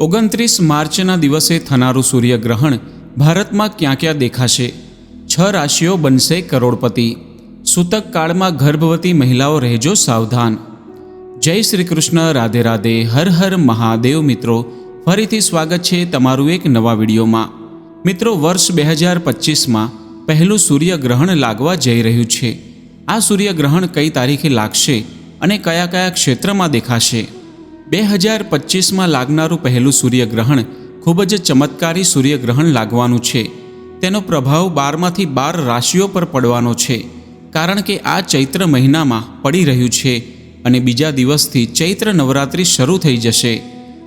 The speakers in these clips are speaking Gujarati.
ઓગણત્રીસ માર્ચના દિવસે થનારું સૂર્યગ્રહણ ભારતમાં ક્યાં ક્યાં દેખાશે? છ રાશિઓ બનશે કરોડપતિ. સૂતક કાળમાં ગર્ભવતી મહિલાઓ રહેજો સાવધાન. જય શ્રી કૃષ્ણ, રાધે રાધે, હર હર મહાદેવ મિત્રો. ફરીથી સ્વાગત છે તમારું એક નવા વિડીયોમાં. મિત્રો, વર્ષ બે હજાર પચીસમાં પહેલું સૂર્યગ્રહણ લાગવા જઈ રહ્યું છે. આ સૂર્યગ્રહણ કઈ તારીખે લાગશે અને કયા કયા ક્ષેત્રમાં દેખાશે? બે હજાર પચીસમાં લાગનારું પહેલું સૂર્યગ્રહણ ખૂબ જ ચમત્કારી સૂર્યગ્રહણ લાગવાનું છે. તેનો પ્રભાવ બારમાંથી બાર રાશિઓ પર પડવાનો છે, કારણ કે આ ચૈત્ર મહિનામાં પડી રહ્યું છે અને બીજા દિવસથી ચૈત્ર નવરાત્રિ શરૂ થઈ જશે.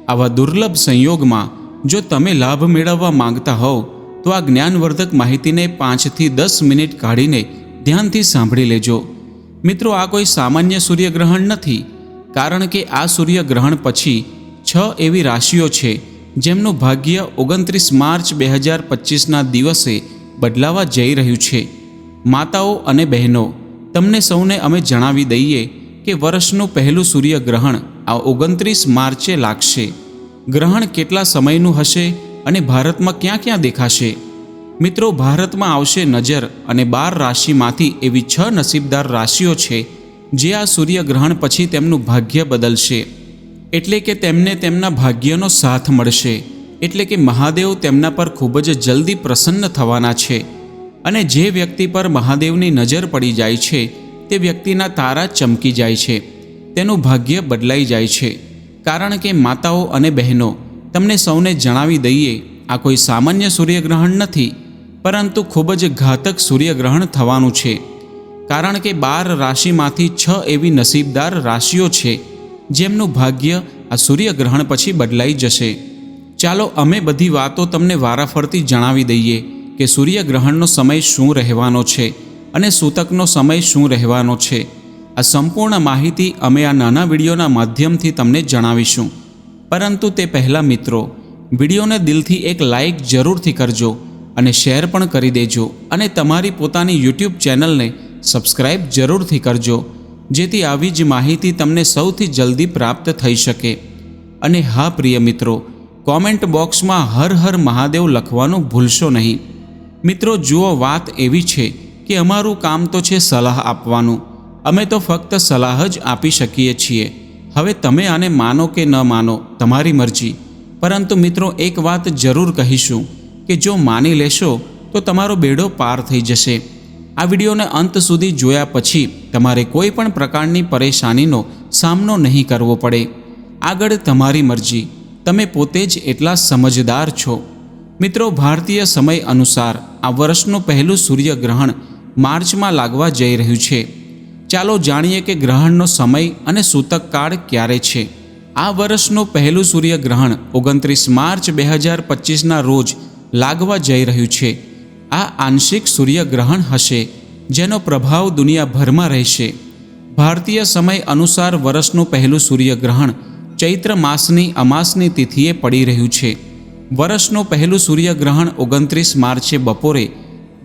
આવા દુર્લભ સંયોગમાં, જો તમે લાભ મેળવવા માંગતા હોવ, તો આ જ્ઞાનવર્ધક માહિતીને પાંચથી દસ મિનિટ કાઢીને ધ્યાનથી સાંભળી લેજો. મિત્રો, આ કોઈ સામાન્ય સૂર્યગ્રહણ નથી. કારણ કે આ સૂર્યગ્રહણ પછી છ એવી રાશિઓ છે જેમનું ભાગ્ય ઓગણત્રીસ માર્ચ બે હજાર પચીસના દિવસે બદલાવા જઈ રહ્યું છે. માતાઓ અને બહેનો, તમને સૌને અમે જણાવી દઈએ કે વર્ષનું પહેલું સૂર્યગ્રહણ આ ઓગણત્રીસ માર્ચે લાગશે. ગ્રહણ કેટલા સમયનું હશે અને ભારતમાં ક્યાં ક્યાં દેખાશે? મિત્રો, ભારતમાં આવશે નજર અને બાર રાશિમાંથી એવી છ નસીબદાર રાશિઓ છે જે આ સૂર્યગ્રહણ પછી તેમનું ભાગ્ય બદલશે. એટલે કે તેમને તેમના ભાગ્યનો સાથ મળશે. એટલે કે મહાદેવ તેમના પર ખૂબ જ જલ્દી પ્રસન્ન થવાના છે. અને જે વ્યક્તિ પર મહાદેવની નજર પડી જાય છે, તે વ્યક્તિના તારા ચમકી જાય છે. તેનું ભાગ્ય બદલાઈ જાય છે. કારણ કે માતાઓ અને બહેનો, તમને સૌને જણાવી દઈએ, આ કોઈ સામાન્ય સૂર્યગ્રહણ નથી, પરંતુ ખૂબ જ ઘાતક સૂર્યગ્રહણ થવાનું છે. કારણ કે બાર રાશિમાંથી છ એવી નસીબદાર રાશિઓ છે, જેમનું ભાગ્ય આ સૂર્યગ્રહણ પછી બદલાઈ જશે. ચાલો અમે બધી વાતો તમને વારાફરતી જણાવી દઈએ કે સૂર્યગ્રહણનો સમય શું રહેવાનો છે અને સૂતકનો સમય શું રહેવાનો છે. આ સંપૂર્ણ માહિતી અમે આ નાના વિડીયોના માધ્યમથી તમને જણાવીશું. પરંતુ તે પહેલાં મિત્રો, વિડીયોને દિલથી એક લાઇક જરૂરથી કરજો અને શેર પણ કરી દેજો અને તમારી પોતાની યુટ્યુબ ચેનલને સબસ્ક્રાઈબ જરૂરથી કરજો, જેથી આવી જ માહિતી તમને સૌથી જલ્દી પ્રાપ્ત થઈ શકે. અને હા, પ્રિય મિત્રો કોમેન્ટ બોક્સમાં હર હર મહાદેવ લખવાનું ભૂલશો નહીં. મિત્રો, જુઓ, વાત એવી છે કે અમારું કામ તો છે સલાહ આપવાનું. અમે તો ફક્ત સલાહ જ આપી શકીએ છીએ. હવે તમે આને માનો કે ન માનો, તમારી મરજી. પરંતુ મિત્રો, એક વાત જરૂર કહીશું કે જો માની લેશો, તો તમારો બેડો પાર થઈ જશે. આ વિડીયોને અંત સુધી જોયા પછી તમારે કોઈ પણ પ્રકારની પરેશાનીનો સામનો નહીં કરવો પડે. આગળ તમારી મરજી. તમે પોતે જ એટલા સમજદાર છો. મિત્રો, ભારતીય સમય અનુસાર આ વર્ષનું પહેલું સૂર્યગ્રહણ માર્ચમાં લાગવા જઈ રહ્યું છે. ચાલો જાણીએ કે ગ્રહણનો સમય અને સૂતક કાળ ક્યારે છે. આ વર્ષનું પહેલું સૂર્યગ્રહણ ઓગણત્રીસ માર્ચ બે હજાર પચીસના રોજ લાગવા જઈ રહ્યું છે. આ આંશિક સૂર્યગ્રહણ હશે, જેનો પ્રભાવ દુનિયાભરમાં રહેશે. ભારતીય સમય અનુસાર વર્ષનું પહેલું સૂર્યગ્રહણ ચૈત્ર માસની અમાસની તિથિએ પડી રહ્યું છે. વર્ષનું પહેલું સૂર્યગ્રહણ ઓગણત્રીસ માર્ચે બપોરે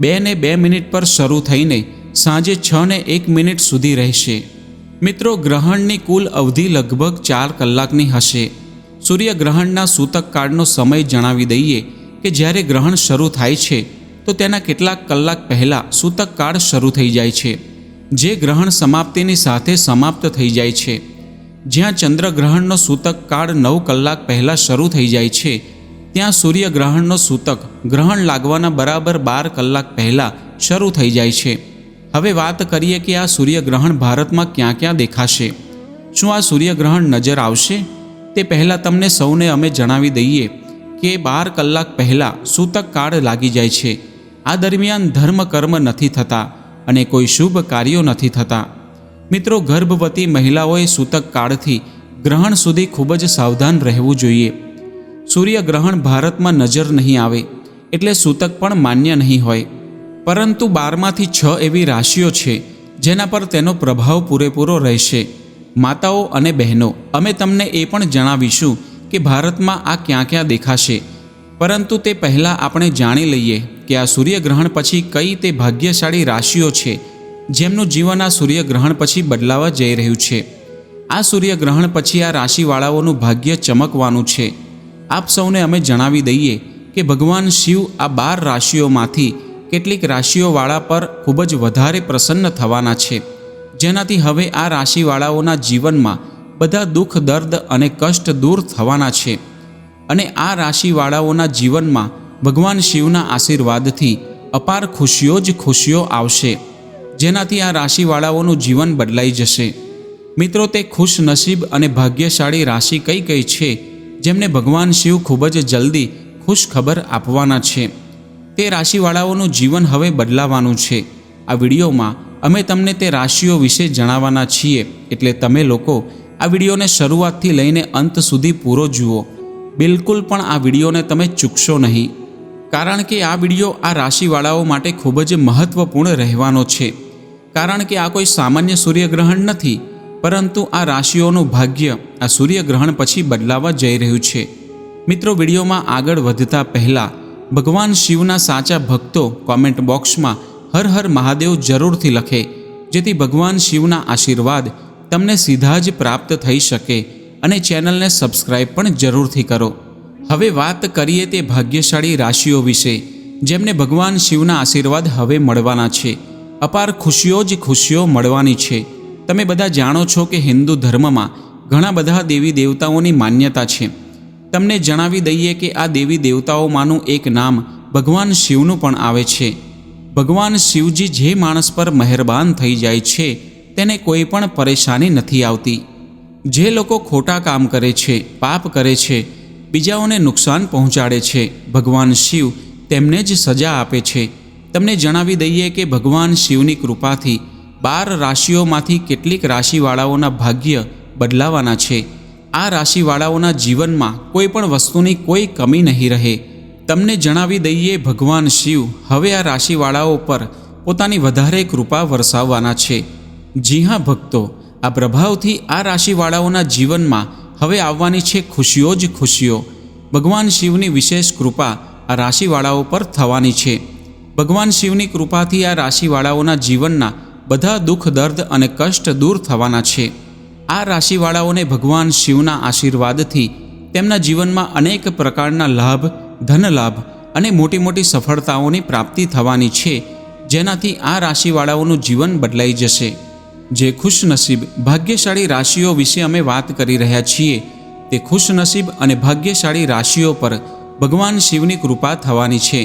બે ને બે મિનિટ પર શરૂ થઈને સાંજે છ ને એક મિનિટ સુધી રહેશે. મિત્રો, ગ્રહણની કુલ અવધિ લગભગ ચાર કલાકની હશે. સૂર્યગ્રહણના સૂતક કાળનો સમય જણાવી દઈએ કે જ્યારે ગ્રહણ શરૂ થાય છે તો તેના કેટલાક કલાક પહેલાં સૂતક કાળ શરૂ થઈ જાય છે, જે ગ્રહણ સમાપ્તિની સાથે સમાપ્ત થઈ જાય છે. જ્યાં ચંદ્રગ્રહણનો સૂતક કાળ નવ કલાક પહેલાં શરૂ થઈ જાય છે, ત્યાં સૂર્યગ્રહણનો સૂતક ગ્રહણ લાગવાના બરાબર બાર કલાક પહેલાં શરૂ થઈ જાય છે. હવે વાત કરીએ કે આ સૂર્યગ્રહણ ભારતમાં ક્યાં ક્યાં દેખાશે? શું આ સૂર્યગ્રહણ નજર આવશે? તે પહેલાં તમને સૌને અમે જણાવી દઈએ કે બાર કલાક પહેલાં સૂતક કાળ લાગી જાય છે આ દરમિયાન ધર્મ કર્મ નથી થતા અને કોઈ શુભ કાર્યો નથી થતા. મિત્રો, ગર્ભવતી મહિલાઓએ સૂતક કાળથી ગ્રહણ સુધી ખૂબ જ સાવધાન રહેવું જોઈએ. સૂર્યગ્રહણ ભારતમાં નજર નહીં આવે, એટલે સૂતક પણ માન્ય નહીં હોય. પરંતુ બારમાંથી છ એવી રાશિઓ છે, જેના પર તેનો પ્રભાવ પૂરેપૂરો રહેશે. માતાઓ અને બહેનો, અમે તમને એ પણ જણાવીશું કે ભારતમાં આ ક્યાં ક્યાં દેખાશે. પરંતુ તે પહેલાં આપણે જાણી લઈએ કે આ સૂર્યગ્રહણ પછી કઈ તે ભાગ્યશાળી રાશિઓ છે, જેમનું જીવન આ સૂર્યગ્રહણ પછી બદલાવા જઈ રહ્યું છે. આ સૂર્યગ્રહણ પછી આ રાશિવાળાઓનું ભાગ્ય ચમકવાનું છે. આપ સૌને અમે જણાવી દઈએ કે ભગવાન શિવ આ બાર રાશિઓમાંથી કેટલીક રાશિઓવાળા પર ખૂબ જ વધારે પ્રસન્ન થવાના છે. જેનાથી હવે આ રાશિવાળાઓના જીવનમાં બધા દુઃખ, દર્દ અને કષ્ટ દૂર થવાના છે. અને આ રાશિવાળાઓના જીવનમાં ભગવાન શિવના આશીર્વાદથી અપાર ખુશીઓ જ ખુશીઓ આવશે. જેનાથી આ રાશિવાળાઓનું જીવન બદલાઈ જશે. મિત્રો, તે ખુશ નસીબ અને ભાગ્યશાળી રાશિ કઈ કઈ છે, જેમને ભગવાન શિવ ખૂબ જ જલ્દી ખુશ ખબર આપવાના છે. તે રાશિવાળાઓનું જીવન હવે બદલાવાનું છે. આ વિડીયોમાં અમે તમને તે રાશિઓ વિશે જણાવવાના છીએ, એટલે તમે લોકો આ વિડીયોને શરૂઆતથી લઈને અંત સુધી પૂરો જુઓ. બિલકુલ પણ આ વિડીયોને તમે ચૂકશો નહીં. કારણ કે આ વીડિયો આ રાશિવાળાઓ માટે ખૂબ જ મહત્વપૂર્ણ રહેવાનો છે. કારણ કે આ કોઈ સામાન્ય સૂર્યગ્રહણ નથી, પરંતુ આ રાશિઓનું ભાગ્ય આ સૂર્યગ્રહણ પછી બદલાવા જઈ રહ્યું છે. મિત્રો, વિડીયોમાં આગળ વધતા પહેલાં ભગવાન શિવના સાચા ભક્તો કોમેન્ટ બોક્સમાં હર હર મહાદેવ જરૂરથી લખે, જેથી ભગવાન શિવના આશીર્વાદ તમને સીધા જ પ્રાપ્ત થઈ શકે અને ચેનલને સબસ્ક્રાઈબ પણ જરૂરથી કરો. હવે વાત કરીએ તે ભાગ્યશાળી રાશિઓ વિશે, જેમને ભગવાન શિવના આશીર્વાદ હવે મળવાના છે. અપાર ખુશીઓ જ ખુશીઓ મળવાની છે. તમે બધા જાણો છો કે હિન્દુ ધર્મમાં ઘણા બધા દેવી દેવતાઓની માન્યતા છે. તમને જણાવી દઈએ કે આ દેવી દેવતાઓમાંનું એક નામ ભગવાન શિવનું પણ આવે છે. ભગવાન શિવજી જે માણસ પર મહેરબાન થઈ જાય છે, તેને કોઈ પણ પરેશાની નથી આવતી. જે લોકો ખોટા કામ કરે છે, પાપ કરે છે બીજાઓને નુકસાન પહોંચાડે છે. ભગવાન શિવ તેમને જ સજા આપે છે. તમને જણાવી દઈએ કે ભગવાન શિવની કૃપાથી બાર રાશિઓમાંથી કેટલીક રાશિવાળાઓના ભાગ્ય બદલાવાના છે. આ રાશિવાળાઓના જીવનમાં કોઈ પણ વસ્તુની કોઈ કમી નહીં રહે. તમને જણાવી દઈએ ભગવાન શિવ હવે આ રાશિવાળાઓ પર પોતાની વધારે કૃપા વરસાવવાના છે. જી હા ભક્તો, આ પ્રભાવથી આ રાશિવાળાઓના જીવનમાં હવે આવવાની છે ખુશીઓ જ ખુશીઓ. ભગવાન શિવની વિશેષ કૃપા આ રાશિવાળાઓ પર થવાની છે. ભગવાન શિવની કૃપાથી આ રાશિવાળાઓના જીવનના બધા દુઃખ, દર્દ અને કષ્ટ દૂર થવાના છે. આ રાશિવાળાઓને ભગવાન શિવના આશીર્વાદથી તેમના જીવનમાં અનેક પ્રકારના લાભ ધન લાભ અને મોટી મોટી સફળતાઓની પ્રાપ્તિ થવાની છે, જેનાથી આ રાશિવાળાઓનું જીવન બદલાઈ જશે. જે ખુશનસીબ ભાગ્યશાળી રાશિઓ વિશે અમે વાત કરી રહ્યા છીએ, તે ખુશનસીબ અને ભાગ્યશાળી રાશિઓ પર ભગવાન શિવની કૃપા થવાની છે.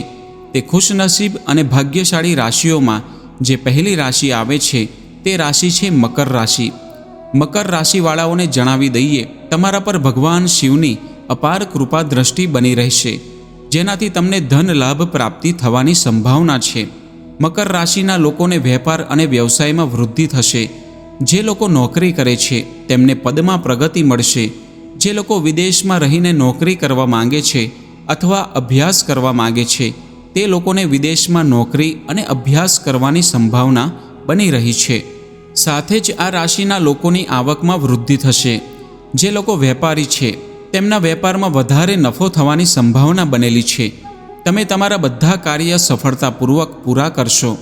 તે ખુશનસીબ અને ભાગ્યશાળી રાશિઓમાં જે પહેલી રાશિ આવે છે, તે રાશિ છે મકર રાશિ. મકર રાશિવાળાઓને જણાવી દઈએ, તમારા પર ભગવાન શિવની અપાર કૃપા દ્રષ્ટિ બની રહેશે, જેનાથી તમને ધન લાભ પ્રાપ્તિ થવાની સંભાવના છે. મકર રાશિના લોકોને વેપાર અને વ્યવસાયમાં વૃદ્ધિ થશે. જે લોકો નોકરી કરે છે, તેમને પદમાં પ્રગતિ મળશે. જે લોકો વિદેશમાં રહીને નોકરી કરવા માંગે છે અથવા અભ્યાસ કરવા માંગે છે, તે લોકોને વિદેશમાં નોકરી અને અભ્યાસ કરવાની સંભાવના બની રહી છે. સાથે જ આ રાશિના લોકોની આવકમાં વૃદ્ધિ થશે. જે લોકો વેપારી છે, તેમના વેપારમાં વધારે નફો થવાની સંભાવના બનેલી છે. તમે તમારા બધા કાર્ય સફળતાપૂર્વક પૂરા કરશો.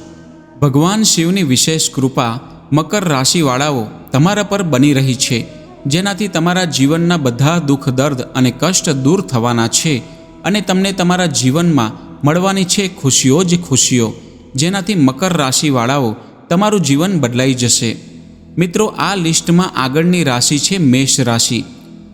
ભગવાન શિવની વિશેષ કૃપા મકર રાશિવાળાઓ તમારા પર બની રહી છે, જેનાથી તમારા જીવનના બધા દુઃખ, દર્દ અને કષ્ટ દૂર થવાના છે અને તમને તમારા જીવનમાં મળવાની છે ખુશીઓ જ ખુશીઓ, જેનાથી મકર રાશિવાળાઓ તમારું જીવન બદલાઈ જશે. મિત્રો, આ લિસ્ટમાં આગળની રાશિ છે મેષ રાશિ.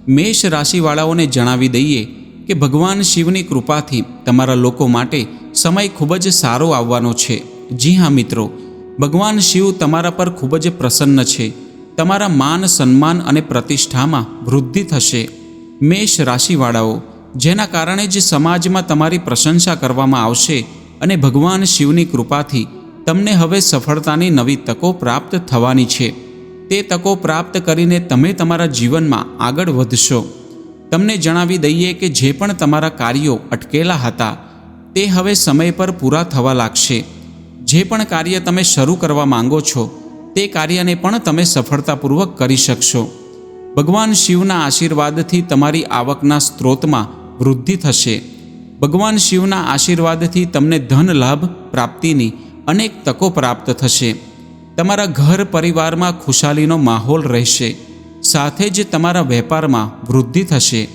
મેષ રાશિવાળાઓને જણાવી દઈએ કે ભગવાન શિવની કૃપાથી તમારા લોકો માટે સમય ખૂબ જ સારો આવવાનો છે. જી હા મિત્રો, ભગવાન શિવ તમારા પર ખૂબ જ પ્રસન્ન છે. તમારા માન સન્માન અને પ્રતિષ્ઠામાં વૃદ્ધિ થશે. મેષ રાશિવાળાઓ, જેના કારણે જ સમાજમાં તમારી પ્રશંસા કરવામાં આવશે અને ભગવાન શિવની કૃપાથી તમને હવે સફળતાની નવી તકો પ્રાપ્ત થવાની છે. તે તકો પ્રાપ્ત કરીને તમે તમારા જીવનમાં આગળ વધશો. તમને જણાવી દઈએ કે જે પણ તમારા કાર્યો અટકેલા હતા, તે હવે સમય પર પૂરા થવા લાગશે. જે પણ કાર્ય તમે શરૂ કરવા માંગો છો, તે કાર્યને પણ તમે સફળતાપૂર્વક કરી શકશો. ભગવાન શિવના આશીર્વાદથી તમારી આવકના સ્ત્રોતમાં વૃદ્ધિ થશે. ભગવાન શિવના આશીર્વાદથી તમને ધન લાભ, પ્રાપ્તિની અનેક તકો પ્રાપ્ત થશે. તમારા ઘર પરિવારમાં ખુશાલીનો માહોલ રહેશે. સાથે જ તમારા વેપારમાં વૃદ્ધિ થશે.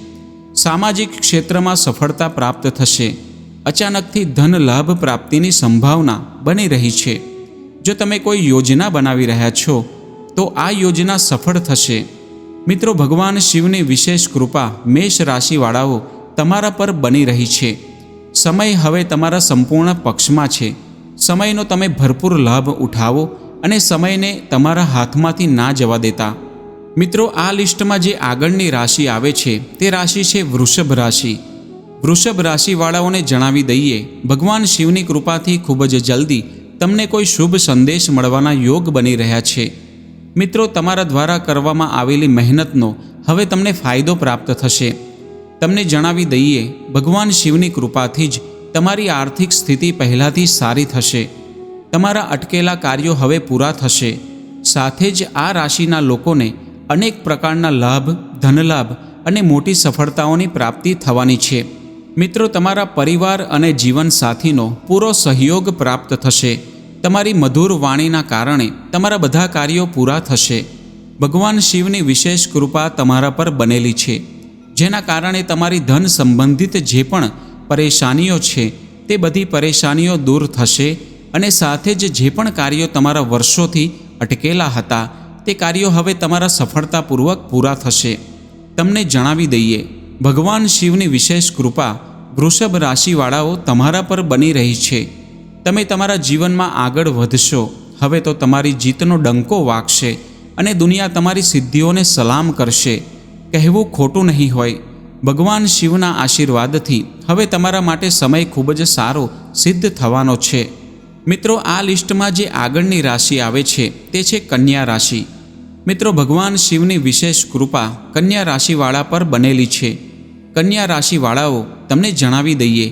સામાજિક ક્ષેત્રમાં સફળતા પ્રાપ્ત થશે. અચાનકથી ધન લાભ પ્રાપ્તિની સંભાવના બની રહી છે. જો તમે કોઈ યોજના બનાવી રહ્યા છો, તો આ યોજના સફળ થશે. મિત્રો, ભગવાન શિવની વિશેષ કૃપા મેષ રાશિવાળાઓ તમારા પર બની રહી છે. સમય હવે તમારા સંપૂર્ણ પક્ષમાં છે. સમયનો તમે ભરપૂર લાભ ઉઠાવો અને સમયને તમારા હાથમાંથી ના જવા દેતા. મિત્રો, આ લિસ્ટમાં જે આગળની રાશિ આવે છે, તે રાશિ છે વૃષભ રાશિ. વૃષભ રાશિવાળાઓને જણાવી દઈએ, ભગવાન શિવની કૃપાથી ખૂબ જ જલ્દી તમને કોઈ શુભ સંદેશ મળવાના યોગ બની રહ્યા છે. મિત્રો, તમારા દ્વારા કરવામાં આવેલી મહેનતનો હવે તમને ફાયદો પ્રાપ્ત થશે. તમને જણાવી દઈએ, ભગવાન શિવની કૃપાથી જ તમારી આર્થિક સ્થિતિ પહેલાંથી સારી થશે. તમારા અટકેલા કાર્યો હવે પૂરા થશે. સાથે જ આ રાશિના લોકોને અનેક પ્રકારના લાભ, ધનલાભ અને મોટી સફળતાઓની પ્રાપ્તિ થવાની છે. મિત્રો, તમારા પરિવાર અને જીવનસાથીનો પૂરો સહયોગ પ્રાપ્ત થશે. તમારી મધુર વાણીના કારણે તમારા બધા કાર્યો પૂરા થશે. ભગવાન શિવની વિશેષ કૃપા તમારા પર બનેલી છે, જેના કારણે તમારી ધન સંબંધિત જે પણ પરેશાનીઓ છે, તે બધી પરેશાનીઓ દૂર થશે અને સાથે જ જે પણ કાર્યો તમારા વર્ષોથી અટકેલા હતા તે કાર્યો હવે તમારા સફળતાપૂર્વક પૂરા થશે. તમને જણાવી દઈએ, ભગવાન શિવની વિશેષ કૃપા વૃષભ રાશિવાળાઓ તમારા પર બની રહી છે. તમે તમારા જીવનમાં આગળ વધશો. હવે તો તમારી જીતનો ડંકો વાગશે અને દુનિયા તમારી સિદ્ધિઓને સલામ કરશે. કહેવું ખોટું નહીં હોય. ભગવાન શિવના આશીર્વાદથી હવે તમારા માટે સમય ખૂબ જ સારો સિદ્ધ થવાનો છે. મિત્રો, આ લિસ્ટમાં જે આગળની રાશિ આવે છે, તે છે કન્યા રાશિ. મિત્રો, ભગવાન શિવની વિશેષ કૃપા કન્યા રાશિવાળા પર બનેલી છે. કન્યા રાશિવાળાઓ, તમને જણાવી દઈએ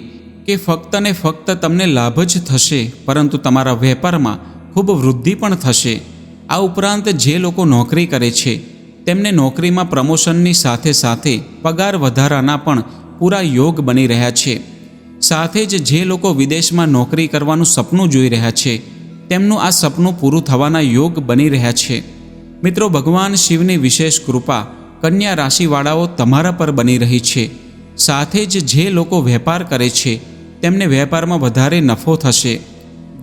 કે ફક્ત ને ફક્ત તમને લાભ જ થશે, પરંતુ તમારા વેપારમાં ખૂબ વૃદ્ધિ પણ થશે. આ ઉપરાંત જે લોકો નોકરી કરે છે, તેમને નોકરીમાં પ્રમોશનની સાથે સાથે પગાર વધારાના પણ પૂરા યોગ બની રહ્યા છે. સાથે જ જે લોકો વિદેશમાં નોકરી કરવાનું સપનું જોઈ રહ્યા છે, તેમનું આ સપનું પૂરું થવાના યોગ બની રહ્યા છે. મિત્રો, ભગવાન શિવની વિશેષ કૃપા કન્યા રાશિવાળાઓ તમારા પર બની રહી છે. સાથે જ જે લોકો વેપાર કરે છે, તેમને વેપારમાં વધારે નફો થશે.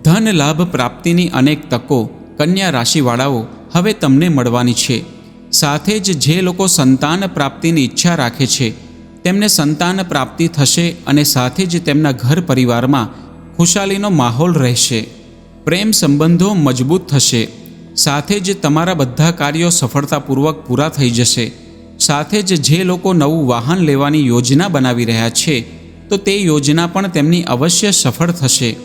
ધન લાભ પ્રાપ્તિની અનેક તકો કન્યા રાશિવાળાઓ હવે તમને મળવાની છે. સાથે જ જે લોકો સંતાન પ્રાપ્તિની ઈચ્છા રાખે છે, તેમને સંતાન પ્રાપ્તિ થશે અને સાથે જ તેમના ઘર પરિવારમાં ખુશાલીનો માહોલ રહેશે. પ્રેમ સંબંધો મજબૂત થશે. સાથે જ તમારા બધા કાર્યો સફળતાપૂર્વક પૂરા થઈ જશે. સાથે જ જે લોકો નવું વાહન લેવાની યોજના બનાવી રહ્યા છે, તો તે યોજના પણ તેમની અવશ્ય સફળ થશે.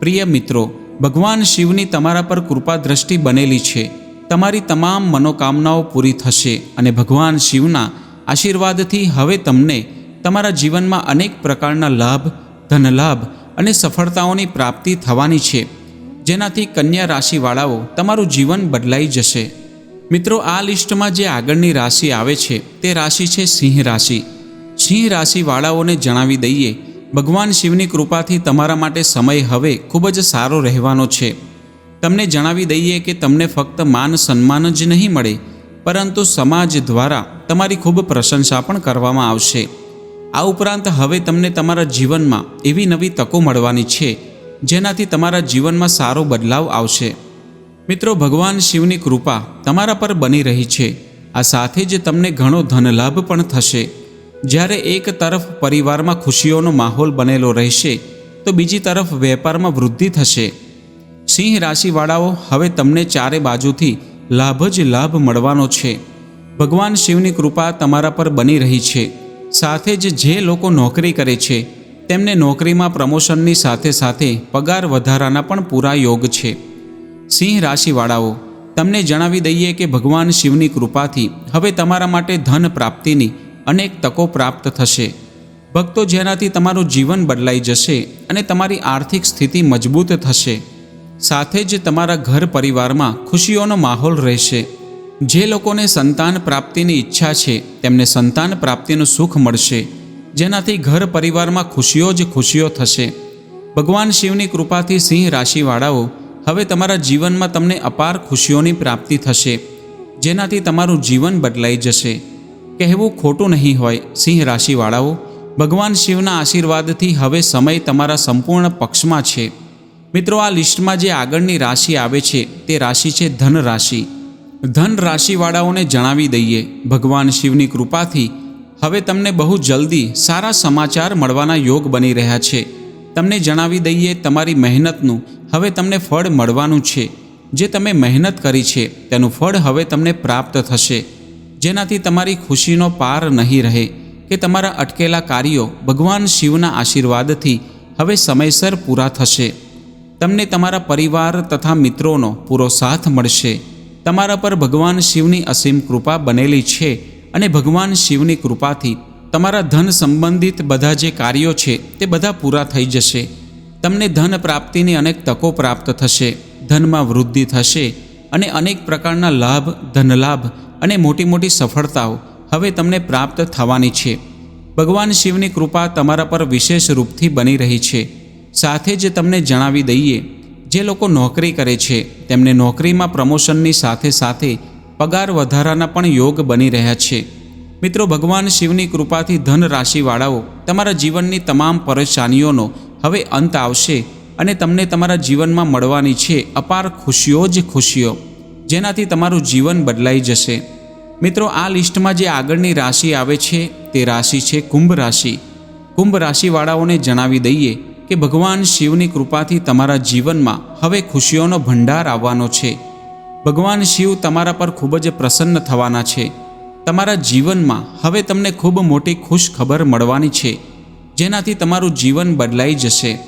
પ્રિય મિત્રો, ભગવાન શિવની તમારા પર કૃપા દ્રષ્ટિ બનેલી છે. તમારી તમામ મનોકામનાઓ પૂરી થશે અને ભગવાન શિવના આશીર્વાદથી હવે તમને તમારા જીવનમાં અનેક પ્રકારના લાભ, ધનલાભ અને સફળતાઓની પ્રાપ્તિ થવાની છે. જેનાથી કન્યા રાશિવાળાઓ તમારું જીવન બદલાઈ જશે. મિત્રો, આ લિસ્ટમાં જે આગળની રાશિ આવે છે, તે રાશિ છે સિંહ રાશિ. સિંહ રાશિવાળાઓને જણાવી દઈએ, ભગવાન શિવની કૃપાથી તમારા માટે સમય હવે ખૂબ જ સારો રહેવાનો છે. તમને જણાવી દઈએ કે તમને ફક્ત માન સન્માન જ નહીં મળે, પરંતુ સમાજ દ્વારા તમારી ખૂબ પ્રશંસા પણ કરવામાં આવશે. આ ઉપરાંત હવે તમને તમારા જીવનમાં એવી નવી તકો મળવાની છે જેનાથી તમારા જીવનમાં સારો બદલાવ આવશે. મિત્રો, ભગવાન શિવની કૃપા તમારા પર બની રહી છે. આ સાથે જ તમને ઘણો ધનલાભ પણ થશે. જ્યારે એક તરફ પરિવારમાં ખુશીઓનો માહોલ બનેલો રહેશે, તો બીજી તરફ વેપારમાં વૃદ્ધિ થશે. સિંહ રાશિવાળાઓ, હવે તમને ચારે બાજુથી લાભ જ લાભ મળવાનો છે. ભગવાન શિવની કૃપા તમારા પર બની રહી છે. સાથે જ જે લોકો નોકરી કરે છે તેમને નોકરીમાં પ્રમોશનની સાથે સાથે પગાર વધારાના પણ પૂરા યોગ છે. સિંહ રાશિવાળાઓ, તમને જણાવી દઈએ કે ભગવાન શિવની કૃપાથી હવે તમારા માટે ધન પ્રાપ્તિની અનેક તકો પ્રાપ્ત થશે. ભક્તો જેનાથી તમારું જીવન બદલાઈ જશે અને તમારી આર્થિક સ્થિતિ મજબૂત થશે. સાથે જ તમારા ઘર પરિવારમાં ખુશીઓનો માહોલ રહેશે. જે લોકોને સંતાન પ્રાપ્તિની ઈચ્છા છે, તેમને સંતાન પ્રાપ્તિનું સુખ મળશે. જેનાથી ઘર પરિવારમાં ખુશીઓ જ ખુશીઓ થશે. ભગવાન શિવની કૃપાથી સિંહ રાશિવાળાઓ, હવે તમારા જીવનમાં તમને અપાર ખુશીઓની પ્રાપ્તિ થશે, જેનાથી તમારું જીવન બદલાઈ જશે. કહેવું ખોટું નહીં હોય, સિંહ રાશિવાળાઓ, ભગવાન શિવના આશીર્વાદથી હવે સમય તમારા સંપૂર્ણ પક્ષમાં છે. મિત્રો, આ લિસ્ટમાં જે આગળની રાશિ આવે છે, તે રાશિ છે ધન રાશિ ધન રાશિવાળાઓને જણાવી દઈએ, ભગવાન શિવની કૃપાથી હવે તમને બહુ જલ્દી સારા સમાચાર મળવાના યોગ બની રહ્યા છે. તમને જણાવી દઈએ તમારી મહેનતનું, હવે તમને ફળ મળવાનું છે. જે તમે મહેનત કરી છે, તેનું ફળ હવે તમને પ્રાપ્ત થશે. જેનાથી તમારી ખુશીનો પાર નહીં રહે, કે તમારા અટકેલા કાર્યો ભગવાન શિવના આશીર્વાદથી હવે સમયસર પૂરા થશે. તમને તમારા પરિવાર તથા મિત્રોનો પૂરો સાથ મળશે. તમારા પર ભગવાન શિવની અસીમ કૃપા બનેલી છે અને ભગવાન શિવની કૃપાથી તમારા ધન સંબંધિત બધા જે કાર્યો છે તે બધા પૂરા થઈ જશે. તમને ધન પ્રાપ્તિની અનેક તકો પ્રાપ્ત થશે, ધનમાં વૃદ્ધિ થશે અને અનેક પ્રકારના લાભ, ધનલાભ અને મોટી મોટી સફળતાઓ હવે તમને પ્રાપ્ત થવાની છે. ભગવાન શિવની કૃપા તમારા પર વિશેષ રૂપથી બની રહી છે. સાથે જ તમને જણાવી દઈએ, જે લોકો નોકરી કરે છે, તેમને નોકરીમાં પ્રમોશનની સાથે સાથે પગાર વધારાના પણ યોગ બની રહ્યા છે. મિત્રો, ભગવાન શિવની કૃપાથી ધન રાશિવાળાઓ તમારા જીવનની તમામ પરેશાનીઓનો હવે અંત આવશે અને તમને તમારા જીવનમાં મળવાની છે અપાર ખુશીઓ જ ખુશીઓ, જેનાથી તમારું જીવન બદલાઈ જશે. મિત્રો, આ લિસ્ટમાં જે આગળની રાશિ આવે છે તે રાશિ છે કુંભ રાશિ. કુંભ રાશિવાળાઓને જણાવી દઈએ કે ભગવાન શિવની કૃપાથી તમારા જીવનમાં હવે ખુશીઓનો ભંડાર આવવાનો છે. ભગવાન શિવ તમારા પર ખૂબ જ પ્રસન્ન થવાના છે. તમારા જીવનમાં હવે તમને ખૂબ મોટી ખુશ ખબર મળવાની છે, જેનાથી તમારું જીવન બદલાઈ જશે.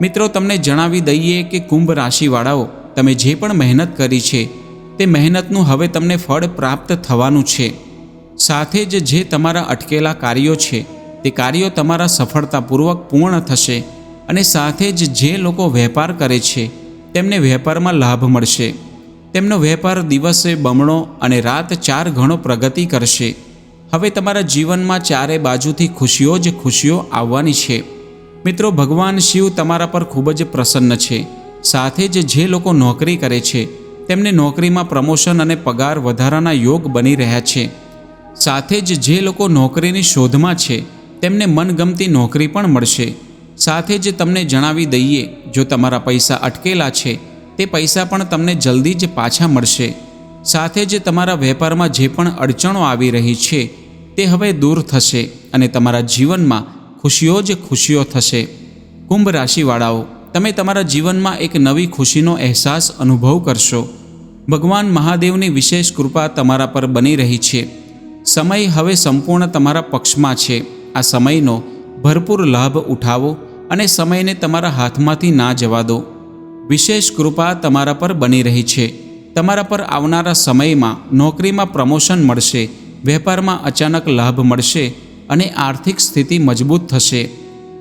મિત્રો, તમને જણાવી દઈએ કે કુંભ રાશિવાળાઓ, તમે જે પણ મહેનત કરી છે, તે મહેનતનું હવે તમને ફળ પ્રાપ્ત થવાનું છે. સાથે જ જે તમારા અટકેલા કાર્યો છે, તે કાર્યો તમારા સફળતાપૂર્વક પૂર્ણ થશે અને સાથે જ જે લોકો વેપાર કરે છે, તેમને વેપારમાં લાભ મળશે. તેમનો વેપાર દિવસે બમણો અને રાત ચાર ગણો પ્રગતિ કરશે. હવે તમારા જીવનમાં ચારે બાજુથી ખુશીઓ જ ખુશીઓ આવવાની છે. મિત્રો, ભગવાન શિવ તમારા પર ખૂબ જ પ્રસન્ન છે. સાથે જ જે લોકો નોકરી કરે છે, તેમને નોકરીમાં પ્રમોશન અને પગાર વધારાના યોગ બની રહ્યા છે. સાથે જ જે લોકો નોકરીની શોધમાં છે, તેમને મનગમતી નોકરી પણ મળશે. સાથે જ તમને જણાવી દઈએ, જો તમારા પૈસા અટકેલા છે તે પૈસા પણ તમને જલ્દી જ પાછા મળશે. સાથે જ તમારા વેપારમાં જે પણ અડચણો આવી રહી છે, તે હવે દૂર થશે અને તમારા જીવનમાં ખુશીઓ જ ખુશીઓ થશે. કુંભ રાશિવાળાઓ, તમે તમારા જીવનમાં એક નવી ખુશીનો અહેસાસ અનુભવ કરશો. ભગવાન મહાદેવની વિશેષ કૃપા તમારા પર બની રહી છે. સમય હવે સંપૂર્ણ તમારા પક્ષમાં છે. આ સમયનો ભરપૂર લાભ ઉઠાવો અને સમયને તમારા હાથમાંથી ના જવા દો. વિશેષ કૃપા તમારા પર બની રહી છે. તમારા પર આવનારા સમયમાં નોકરીમાં પ્રમોશન મળશે, વેપારમાં અચાનક લાભ મળશે અને આર્થિક સ્થિતિ મજબૂત થશે.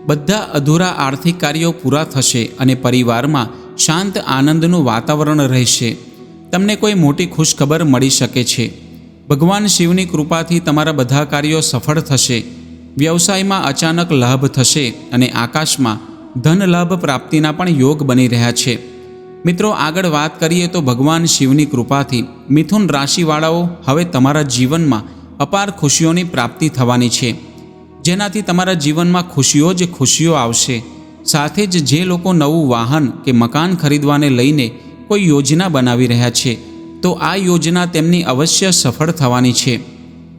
બધા અધૂરા આર્થિક કાર્યો પૂરા થશે અને પરિવારમાં શાંત આનંદનું વાતાવરણ રહેશે. તમને કોઈ મોટી ખુશખબર મળી શકે છે. ભગવાન શિવની કૃપાથી તમારા બધા કાર્યો સફળ થશે. વ્યવસાયમાં અચાનક લાભ થશે અને આકાશમાં ધન લાભ પ્રાપ્તિના પણ યોગ બની રહ્યા છે. મિત્રો, આગળ વાત કરીએ તો ભગવાન શિવની કૃપાથી મિથુન રાશિવાળાઓ હવે તમારા જીવનમાં અપાર ખુશીઓની પ્રાપ્તિ થવાની છે. જેનાથી તમારા જીવનમાં ખુશીઓ જ ખુશીઓ આવશે. સાથે જ જે લોકો નવું વાહન કે મકાન ખરીદવાને લઈને કોઈ યોજના બનાવી રહ્યા છે, તો આ યોજના તેમની અવશ્ય સફળ થવાની છે.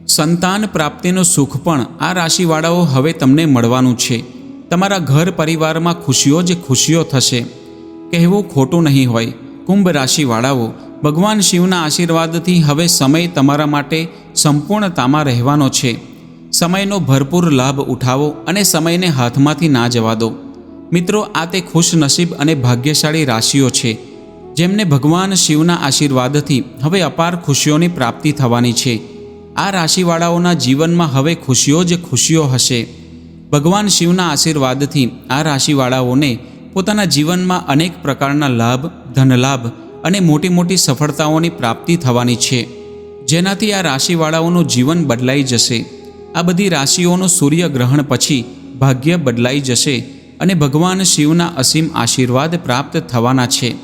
સંતાન પ્રાપ્તિનું સુખ પણ આ રાશિવાળાઓ હવે તમને મળવાનું છે. તમારા ઘર પરિવારમાં ખુશીઓ જ ખુશીઓ થશે. કહેવું ખોટું નહીં હોય. કુંભ રાશિવાળાઓ ભગવાન શિવના આશીર્વાદથી હવે સમય તમારા માટે સંપૂર્ણતામાં રહેવાનો છે. સમયનો ભરપૂર લાભ ઉઠાવો અને સમયને હાથમાંથી ના જવા દો. મિત્રો, આ તે ખુશનસીબ અને ભાગ્યશાળી રાશિઓ છે, જેમને ભગવાન શિવના આશીર્વાદથી હવે અપાર ખુશીઓની પ્રાપ્તિ થવાની છે. આ રાશિવાળાઓના જીવનમાં હવે ખુશીઓ જ ખુશીઓ હશે. ભગવાન શિવના આશીર્વાદથી આ રાશિવાળાઓને પોતાના જીવનમાં અનેક પ્રકારના લાભ, ધનલાભ અને મોટી મોટી સફળતાઓની પ્રાપ્તિ થવાની છે. જેનાથી આ રાશિવાળાઓનું જીવન બદલાઈ જશે. આ બધી રાશિઓનું સૂર્યગ્રહણ પછી ભાગ્ય બદલાઈ જશે અને ભગવાન શિવના અસીમ આશીર્વાદ પ્રાપ્ત થવાના છે.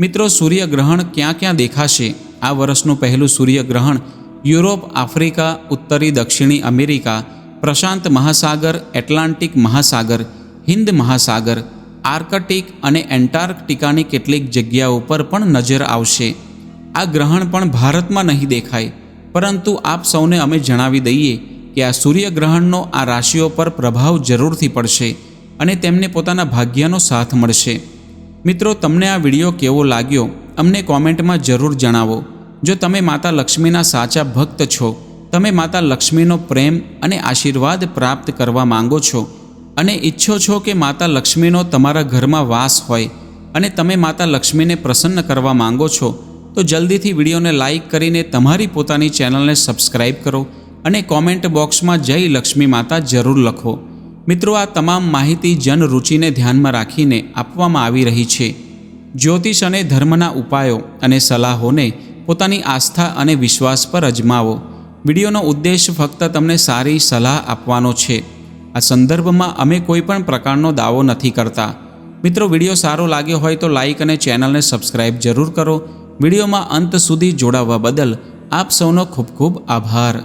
મિત્રો, સૂર્યગ્રહણ ક્યાં ક્યાં દેખાશે? આ વર્ષનું પહેલું સૂર્યગ્રહણ યુરોપ, આફ્રિકા, ઉત્તરી, દક્ષિણી અમેરિકા પ્રશાંત મહાસાગર, એટલાન્ટિક મહાસાગર હિન્દ મહાસાગર, આર્કટિક અને એન્ટાર્કટિકાની કેટલીક જગ્યાઓ પર પણ નજર આવશે. આ ગ્રહણ પણ ભારતમાં નહીં દેખાય, પરંતુ આપ સૌને અમે જણાવી દઈએ કે આ સૂર્યગ્રહણનો આ રાશિઓ પર પ્રભાવ જરૂરથી પડશે અને તેમને પોતાના ભાગ્યનો સાથ મળશે. મિત્રો, તમને આ વીડિયો કેવો લાગ્યો? અમને કોમેન્ટમાં જરૂર જણાવો. જો તમે માતા લક્ષ્મીના સાચા ભક્ત છો તમે માતા લક્ષ્મીનો પ્રેમ અને આશીર્વાદ પ્રાપ્ત કરવા માંગો છો અને ઈચ્છો છો કે માતા લક્ષ્મીનો તમારા ઘરમાં વાસ હોય અને તમે માતા લક્ષ્મીને પ્રસન્ન કરવા માંગો છો, તો જલ્દીથી વિડીયોને લાઇક કરીને તમારી પોતાની ચેનલને સબસ્ક્રાઈબ કરો અને કોમેન્ટ બોક્સમાં જય લક્ષ્મી માતા જરૂર લખો. મિત્રો, આ તમામ માહિતી જનરુચિને ધ્યાનમાં રાખીને આપવામાં આવી રહી છે. જ્યોતિષ અને ધર્મના ઉપાયો અને સલાહોને પોતાની આસ્થા અને વિશ્વાસ પર અજમાવો. વિડીયોનો ઉદ્દેશ ફક્ત તમને સારી સલાહ આપવાનો છે. આ સંદર્ભમાં અમે કોઈ પણ પ્રકારનો દાવો નથી કરતા. મિત્રો, વીડિયો સારો લાગ્યો હોય તો લાઈક અને ચેનલને સબસ્ક્રાઇબ જરૂર કરો. વિડીયોમાં અંત સુધી જોડાવા બદલ આપ સૌનો ખૂબ ખૂબ આભાર.